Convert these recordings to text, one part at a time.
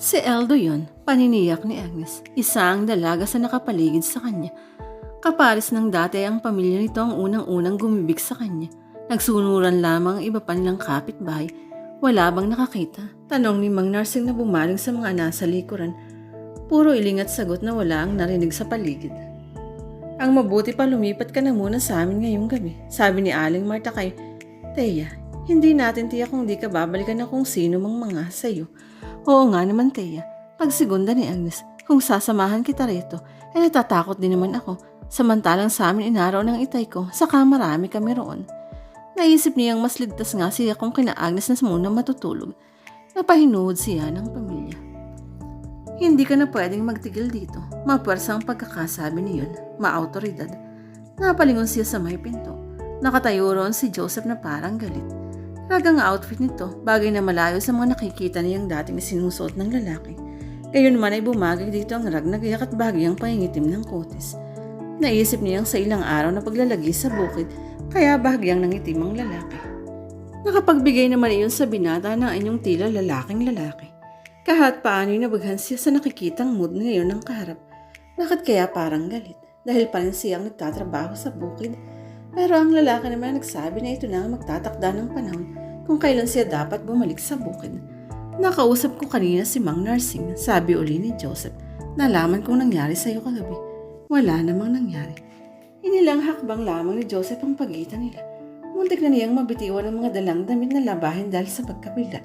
Si Eldo yon, paniniyak ni Agnes. Isang dalaga sa nakapaligid sa kanya. Kaparis ng dati ang pamilya nito ang unang-unang gumibig sa kanya. Nagsunuran lamang ang iba pa nilang kapitbahay. Wala bang nakakita? Tanong ni Mang Narsing na bumaling sa mga nasa likuran. Puro iling at sagot na wala ang narinig sa paligid. Ang mabuti pa lumipat ka na muna sa amin ngayong gabi. Sabi ni Aling Marta kay Teya, hindi natin tiyak kung di ka babalikan na kung sino mang mga sa'yo. Oo nga naman, Teya. Pag segunda ni Agnes, kung sasamahan kita rito, ay natatakot din naman ako. Samantalang sa amin inaraw ng itay ko, saka marami kami roon. Naisip niyang mas ligtas nga siya kung kina Agnes na muna matutulog. Napahinuhod siya ng pamilya. Hindi ka na pwedeng magtigil dito. Mapwersa ang pagkakasabi niyon, maautoridad. Napalingon siya sa may pinto. Nakatayo roon si Joseph na parang galit. Ragang outfit nito, bagay na malayo sa mga nakikita niyang dating sinusuot ng lalaki. Gayon man ay bumagay dito ang rag na gayak at bagyang pangingitim ng kutis. Naisip niyang sa ilang araw na paglalagi sa bukid, kaya bahagyang nangitim ang lalaki. Nakapagbigay naman iyon sa binata ng anyong tila lalaking lalaki. Kahit paano nabaghan siya sa nakikitang mood ngayon ng kaharap. Bakit kaya parang galit? Dahil pa rin siyang nagtatrabaho sa bukid. Pero ang lalaki naman nagsabi na ito na ang magtatakda ng panahon kung kailan siya dapat bumalik sa bukid. Nakausap ko kanina si Mang Narsing, sabi uli ni Joseph. Nalaman kong nangyari sa iyo kagabi. Wala namang nangyari. Inilang hakbang lamang ni Joseph ang pagitan nila. Muntik na niyang mabitiwan ang mga dalang damit na labahin dahil sa pagkabila.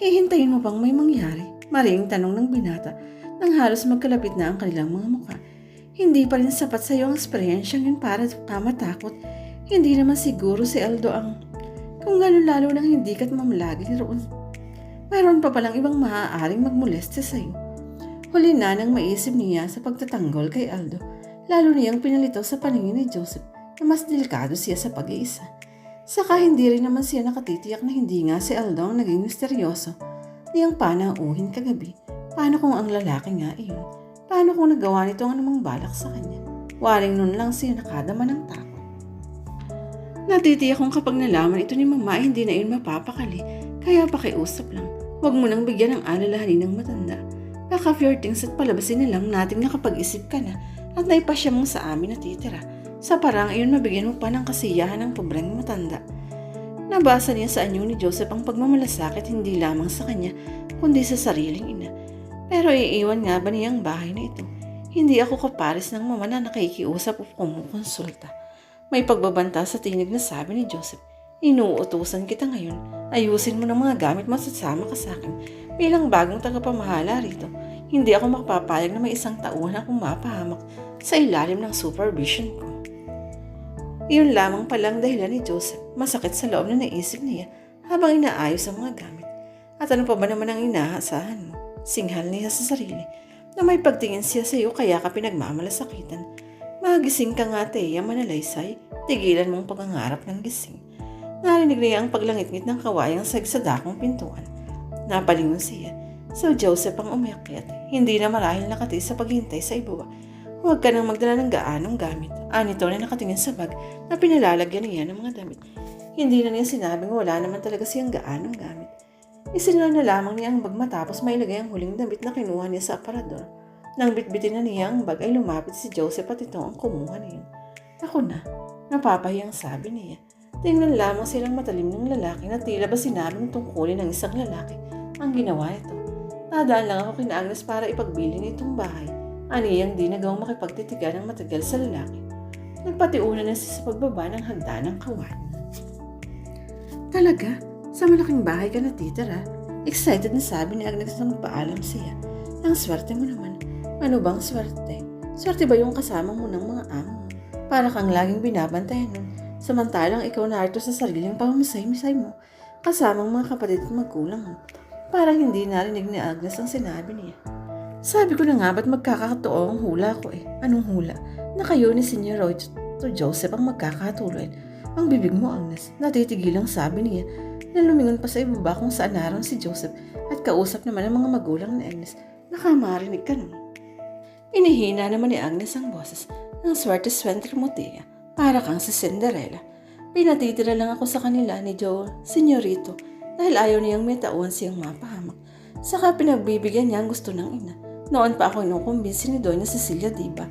Hihintayin mo bang may mangyari? Maring tanong ng binata nang halos magkalapit na ang kanilang mga mukha. Hindi pa rin sapat sa iyo ang eksperyensyang yun para kamatakot. Hindi naman siguro si Aldo ang... Kung gano'n lalo nang hindi ka't mamalagi roon. Mayroon pa palang ibang maaaring magmoleste sa iyo. Huli na nang maisip niya sa pagtatanggol kay Aldo. Lalo niyang pinalito sa paningin ni Joseph na mas delikado siya sa pag-iisa. Saka hindi rin naman siya nakatitiyak na hindi nga si Aldo ang naging misteryoso. Niyang panauhin kagabi. Paano kung ang lalaki nga iyon? Paano kung nagawa nito ang anumang balak sa kanya? Waring nun lang siya nakadama ng takot. Natitiyak kong kapag nalaman ito ni mama ay hindi na yun mapapakali, kaya pakiusap lang. Huwag mo nang bigyan ng alalahanin ng matanda. Baka flirtings at palabasin na lang nating nakapag-isip ka na at naipasya mong sa amin na titira. Sa parang iyon mabigyan mo pa ng kasiyahan ng pobreng matanda. Nabasa niya sa anyo ni Joseph ang pagmamalasakit hindi lamang sa kanya, kundi sa sariling ina. Pero iiwan nga ba niya ang bahay na ito? Hindi ako kapares ng mama na nakikiusap o kumukonsulta. May pagbabanta sa tinig na sabi ni Joseph, Inuutusan kita ngayon. Ayusin mo ng mga gamit mo sasama ka sa akin. Bilang bagong tagapamahala rito, hindi ako makapapayag na may isang tauhan akong mapahamak sa ilalim ng supervision ko. Iyon lamang palang dahilan ni Joseph. Masakit sa loob na naisip niya habang inaayos ang mga gamit. At ano pa ba naman ang inaasahan mo? Singhal niya sa sarili na may pagtingin siya sa iyo kaya ka pinagmamalasakitan. Magising ka nga, Teya, manalaysay. Tigilan mong pagangarap ng gising. Narinig niya ang paglangit-ngit ng kawayang sag sa dakong pintuan. Napalingon siya. So Joseph ang umakyat. Hindi na marahil nakati sa paghintay sa ibuwa. Huwag ka nang magdala ng gaanong gamit. Anito na nakatingin sa bag na pinalalagyan niya ng mga damit. Hindi na niya sinabing wala naman talaga siyang gaanong gamit. Isinula na lamang niya ang bag matapos mailagay ang huling damit na kinuha niya sa aparador. Nang bitbitin na niya ang bag ay lumapit si Joseph at ito ang kumuha niya. Ako na, napapahiyang sabi niya. Tingnan lamang silang matalim ng lalaki na tila ba sinabing tungkulin ng isang lalaki ang ginawa nito. Nadaan lang ako kina Agnes para ipagbili nitong bahay. Aniyang di nagawang makipagtitigan ng matagal sa lalaki. Nagpatiuna na siya sa pagbaba ng hagda ng kawan. Talaga? Sa malaking bahay ka natitira? Excited na sabi ni Agnes na magpaalam siya. Ang swerte mo naman. Ano bang swerte? Swerte ba yung kasama mo ng mga amo? Para kang laging binabantayan nun. Samantalang ikaw narito sa sariling pamamasay-misay mo. Kasamang mga kapatid at magulang mo. Parang hindi narinig ni Agnes ang sinabi niya. Sabi ko na nga ba't magkakatotoo ang hula ko eh. Anong hula? Na kayo ni Senior Roy to Joseph ang magkakatuloy. Ang bibig mo, Agnes. Natitigil ang sabi niya na lumingon pa sa ibaba kung saan naroon si Joseph at kausap naman ang mga magulang ni Agnes. Nakamarinig ka nun. Inihina naman ni Agnes ang boses ng swerte-swerte mo, Tia. Para kang si Cinderella. Pinatitira lang ako sa kanila ni Joe, senyorito, dahil ayaw niyang may tauhan siyang mapahamak. Saka pinagbibigyan niya ang gusto ng ina. Noon pa ako inukumbinsi ni Doña Cecilia, di ba?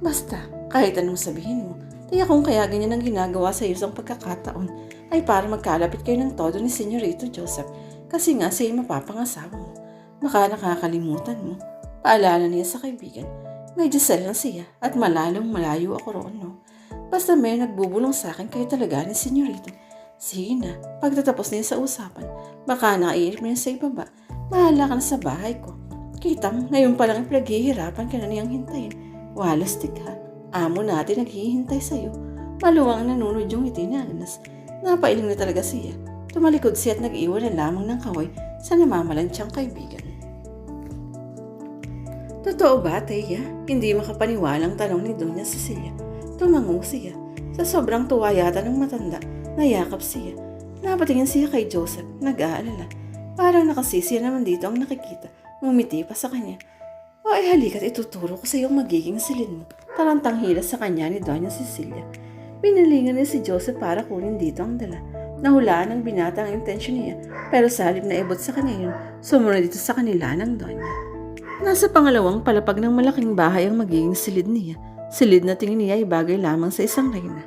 Basta, kahit anong sabihin mo, tiyak kung kaya ganyan ang ginagawa sa iyo sa pagkakataon ay para magkalapit kayo ng todo ni Senyorito Joseph kasi nga siya mapapangasawa mo. Baka nakakalimutan mo. Paalala niya sa kaibigan. May Giselle lang siya at malalong malayo ako roon, no? Basta may nagbubulong sa akin kayo talaga ni Senyorito. Sige na, pagtatapos niya sa usapan, baka naiirip niya sa ibaba. Mahala ka na sa bahay ko. Kita mo, ngayon pa lang ang pinaghihirapan ka na niyang hintayin. Walastik ha. Amo natin naghihintay sa'yo. Maluwang nanunod yung ngiti ni Agnes. Napailing na talaga siya. Tumalikod siya at nag-iwan na lamang ng kaway sa namamalansyang kaibigan. Totoo ba, Teya? Hindi makapaniwalang tanong ni Doña Cecilia. Tumango siya. Sa sobrang tuwa yata ng matanda, nayakap siya. Napatingin siya kay Joseph, nag-aalala. Parang nakasisi naman dito ang nakikita. Ngumiti pa sa kanya. O ay halika't ituturo ko sa iyo ang magiging silid mo. Tarantang hila sa kanya ni Doña Cecilia. Pinalingan niya si Joseph para kunin dito ang dala. Nahulaan ng binata ang intensyon niya, pero sa halip na ibot sa kanya yun, sumunod dito sa kanila ng Doña. Nasa pangalawang palapag ng malaking bahay ang magiging silid niya. Silid na tingin niya ay bagay lamang sa isang reyna.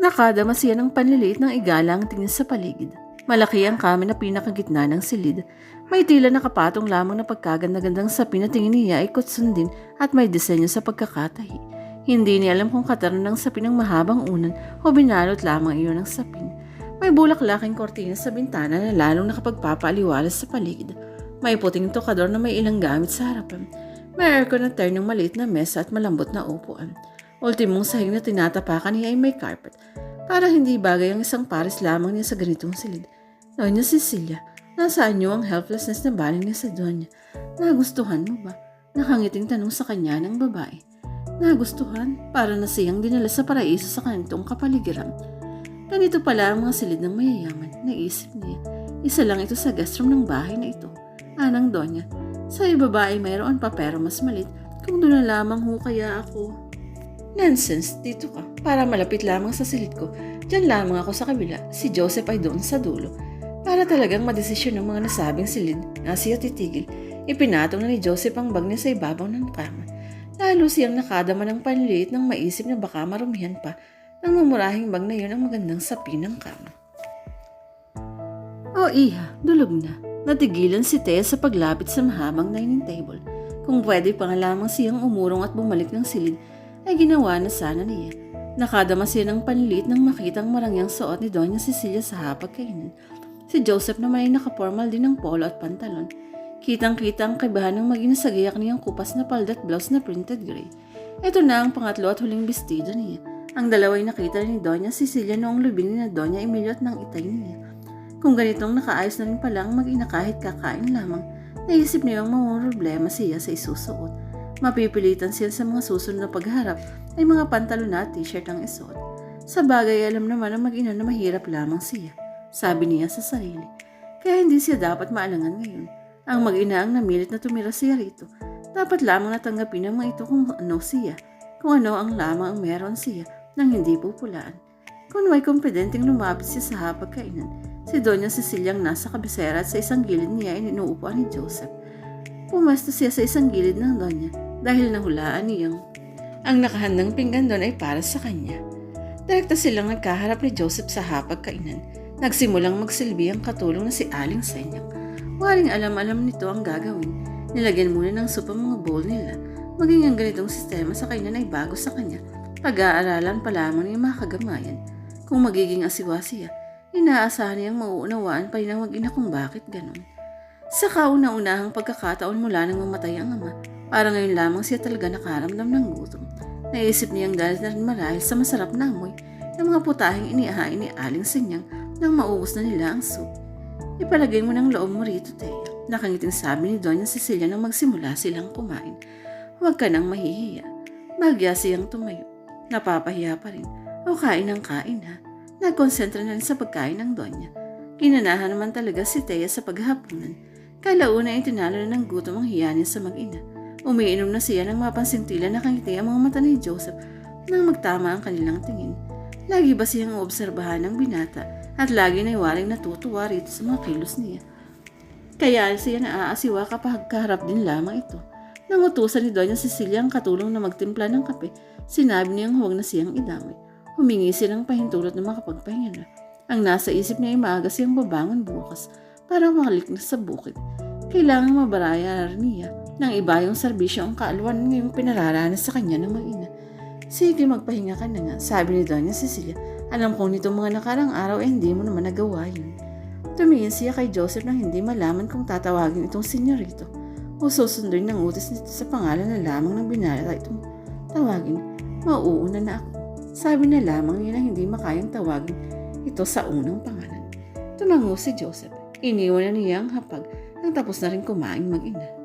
Nakadama siya ng panliliit ng igala ang tingin sa paligid. Malaki ang kami na pinakagitna ng silid. May tila nakapatong lamang na pagkaganda-gandang sapin na tingin niya ay kutsundin at may disenyo sa pagkakatahi. Hindi niya alam kung kataran ng sapin ng mahabang unan o binalot lamang iyon ng sapin. May bulaklaking kortina sa bintana na lalong nakapagpapaaliwalas sa paligid. May puting tokador na may ilang gamit sa harapan. May aircon na ternong maliit na mesa at malambot na upuan. Ultimong sahig na tinatapakan niya ay may carpet. Para hindi bagay ang isang pares lamang niya sa ganitong silid. Doña Cecilia, nasaan niyo ang helplessness na baling niya sa Doña? Nagustuhan mo ba? Nakangiting tanong sa kanya ng babae. Nagustuhan, para na siyang dinala sa paraiso sa kanitong kapaligiran. Ganito pala ang mga silid ng mayayaman, naisip niya. Isa lang ito sa guest room ng bahay na ito. Anang Donya, sa ibaba ay mayroon pa pero mas malit. Kung doon na lamang ho kaya ako. Nonsense, dito ka. Para malapit lamang sa silid ko. Diyan lamang ako sa kabila. Si Joseph ay doon sa dulo. Para talagang madesisyon ng mga nasabing silid na siya titigil. Ipinatong na ni Joseph ang bag niya sa ibabaw ng kama. Lalo siyang nakadama ng panliit nang maisip na baka marumihan pa ng mamurahing bag na yun ang magandang sapi ng kama. O iha, dulog na. Natigilan si Thea sa paglapit sa mahabang dining table. Kung pwede pa nga lamang siyang umurong at bumalik ng silid, ay ginawa na sana niya. Nakadama siya ng panliit nang makitang marangyang suot ni Doña Cecilia sa hapagkainan. Si Joseph naman ay nakapormal din ng polo at pantalon. Kitang-kita ang kaibahan ng maging nasagayak niyang kupas na palda at blouse na printed gray. Ito na ang pangatlo at huling bestido niya. Ang dalawa'y nakita ni Doña Cecilia noong lubing ni na Doña Emilio at ng itay niya. Kung ganitong nakaayos na rin pala ang mag-ina kahit kakain lamang, naisip niya ang mga problema siya sa isusuot. Mapipilitan siya sa mga susunod na pagharap ay mga pantalon na t-shirt ang isuot. Sa bagay alam naman ang mag-ina na mahirap lamang siya, sabi niya sa sarili. Kaya hindi siya dapat maalangan ngayon. Ang mag-ina ang namilit na tumira siya rito. Dapat lamang natanggapin ng mga ito kung ano siya, kung ano ang lamang ang meron siya nang hindi pupulaan. Kung may kompetenteng lumapit siya sa hapagkainan, si Doña Cecilia ang nasa kabisera at sa isang gilid niya ay inuupuan ni Joseph. Pumesto siya sa isang gilid ng Doña dahil nahulaan niyang ang nakahandang pinggan doon ay para sa kanya. Direkta silang nagkaharap ni Joseph sa hapagkainan. Nagsimulang magsilbi ang katulong na si Aling Senyang. Waring alam-alam nito ang gagawin. Nilagyan muna ng soup ang mga bowl nila. Maging ang ganitong sistema sa kainan ay bago sa kanya. Pag-aaralan pa lamang niya mga kagamayan. Kung magiging asiwa siya, inaasahan niyang mauunawaan pa rin ang mag-ina kung bakit ganon. Sa kauna-unahang pagkakataon mula nang mamatay ang ama, para ngayon lamang siya talaga nakaramdam ng gutom. Naisip niyang dahil na marahil sa masarap na amoy ng mga putahing inihain ni Aling Sinyang nang maubos na nila ang soup. Ipalagay mo ng loob mo rito, Teo. Nakangiting sabi ni Doña Cecilia nang magsimula silang kumain. Huwag ka nang mahihiya. Bagya siyang tumayo. Napapahiya pa rin. O kain ng kain ha. Nagkonsentra na rin sa pagkain ng Doña. Ginanahan naman talaga si Thea sa paghahaponan. Kalauna ay tinalo na ng gutom ang hiya niya sa mag-ina. Umiinom na siya ng mapansing tila nakangiti ang mga mata ni Joseph nang magtama ang kanilang tingin. Lagi ba siyang obserbahan ng binata at lagi na waring natutuwa rito sa mga kilos niya. Kaya siya naaasiwa kapag kaharap din lamang ito. Nang utusan ni Doña Cecilia ang katulong na magtimpla ng kape, sinabi niyang huwag na siyang idamay. Humingi silang pahintulot na makapagpahinga na. Ang nasa isip niya ay maaga siyang babangon bukas para makalik na sa bukid. Kailangang mabaraya niya nang iba yung serbisyo ang kaalwan ngayong pinararanas sa kanya ng mag-ina. Sige, magpahinga ka na nga, sabi ni Doña Cecilia. Alam kong nitong mga nakarang araw ay hindi mo naman nagawa yun. Tumingin siya kay Joseph nang hindi malaman kung tatawagin itong senyorito o susunduin ng utos nito sa pangalan na lamang ng binata itong tawagin. Mauuna na ako. Sabi na lamang niya na hindi makayang tawagin ito sa unang pangalan. Tumango si Joseph. Iniwan na niya ang hapag nang tapos na rin kumain mag-ina.